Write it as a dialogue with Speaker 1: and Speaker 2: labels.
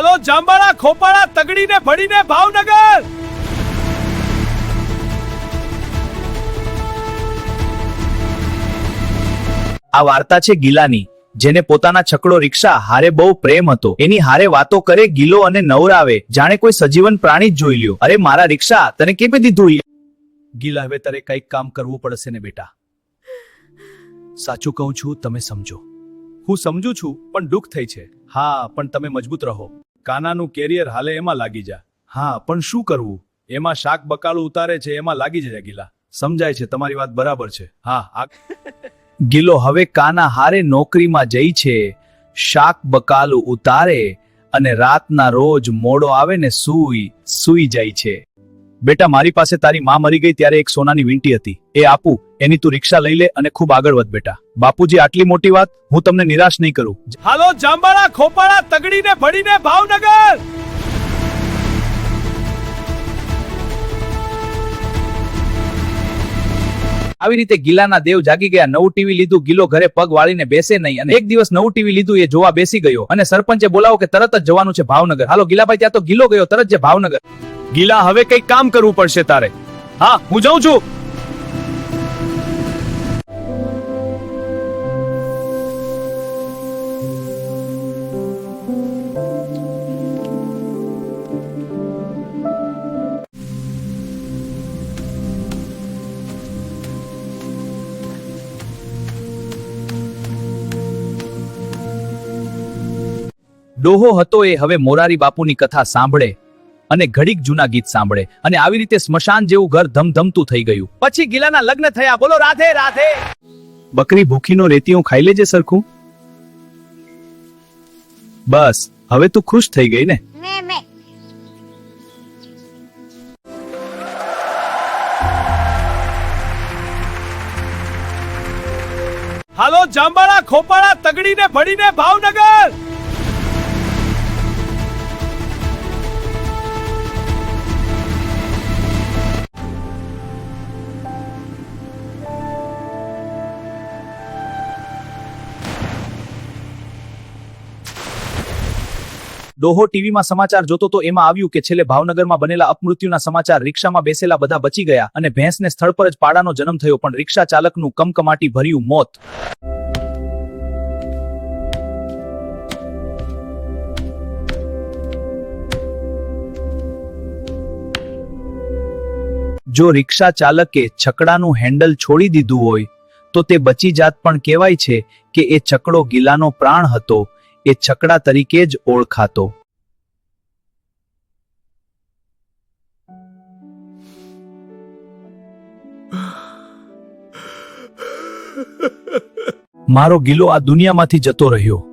Speaker 1: હાલો જાંબાળા ખોપાળા તગડીને ભળીને ભાવનગર!
Speaker 2: આ વાર્તા છે ગિલાની, જેને પોતાના છકડો રિક્ષા હારે બહુ પ્રેમ હતો. એની હારે વાતો કરે, ગિલો અને નવરાવે. જાણે કોઈ સજીવન પ્રાણી જ જોઈ લ્યો. અરે મારા રિક્ષા, તને કેપે દીધું? ગિલા, હવે તારે કંઈક કામ કરવું પડશે ને બેટા. સાચું કહું છું, તમે સમજો. હું સમજુ છું, પણ દુઃખ થઈ છે. હા, પણ તમે મજબૂત રહો. કાનાનું કેરિયર હાલે એમાં લાગી જા. હા પણ શું કરવું? એમાં શાક બકાલું ઉતારે છે એમાં લાગી જાય ગીલા. સમજાય છે તમારી વાત બરાબર છે. હા આ ગિલો હવે કાના હારે નોકરીમાં જઈ છે શાક બકાલું ઉતારે અને રાતના રોજ મોડો આવે ને સૂઈ સૂઈ જાય છે. બેટા મારી પાસે તારી માં મરી ગઈ ત્યારે એક સોનાની વીંટી હતી. એ આપું એની તું રિક્ષા લઈ લે અને ખૂબ આગળ વધ બેટા. બાપુજી આટલી મોટી વાત હું તમને નિરાશ નહીં કરું.
Speaker 1: હાલો જાંબાળા ખોપાળા તગડીને ભડીને ભાવનગર!
Speaker 2: આવી રીતે ગિલાના દેવ જાગી ગયા. નવું ટીવી લીધું ગિલો ઘરે પગ વાળીને બેસે નહીં અને એક દિવસ નવું ટીવી લીધું એ જોવા બેસી ગયો. અને સરપંચે બોલાવો કે તરત જ જવાનું છે ભાવનગર. હાલો ગિલાભાઈ ત્યાં તો ગિલો ગયો તરત જ ભાવનગર.
Speaker 1: ગીલા, હવે કઈ કામ કરવું પડશે તારે. હા, હું જાઉં છું.
Speaker 2: ડોહો હતો એ હવે મોરારી બાપુની કથા સાંભળે. અને ઘડીક જૂના ગીત સાંભળે. અને આવી રીતે સ્મશાન જેવું ઘર ધમધમતું થઈ ગયું. પછી ગિલાના લગ્ન થયા. બોલો રાધે રાધે. બકરી ભૂખીનો રેતીઓ ખાઈ લેજે સરખું. બસ હવે તું ખુશ થઈ ગઈ ને.
Speaker 1: હાલો જાંબાળા ખોપાળા તગડીને ભડીને ભાવનગર.
Speaker 2: ડોહો ટીવીમાં સમાચાર જોતો તો એમાં આવ્યું કે છેલ્લે ભાવનગરમાં બનેલા અપમૃત્યુના સમાચાર રિક્ષામાં બેસેલા બધા બચી ગયા અને ભેંસને સ્થળ પર જ પાડાનો જન્મ થયો, પણ રિક્ષા ચાલકનું કમકમાટી ભર્યું મોત. જો રિક્ષા ચાલકે છકડાનું હેન્ડલ છોડી દીધું હોય, તો તે બચી જાત પણ કહેવાય છે કે એ છકડો ગિલાનો પ્રાણ હતો. એ છકડા તરીકે જ ઓળખાતો. મારો ગિલો આ દુનિયામાંથી જતો રહ્યો.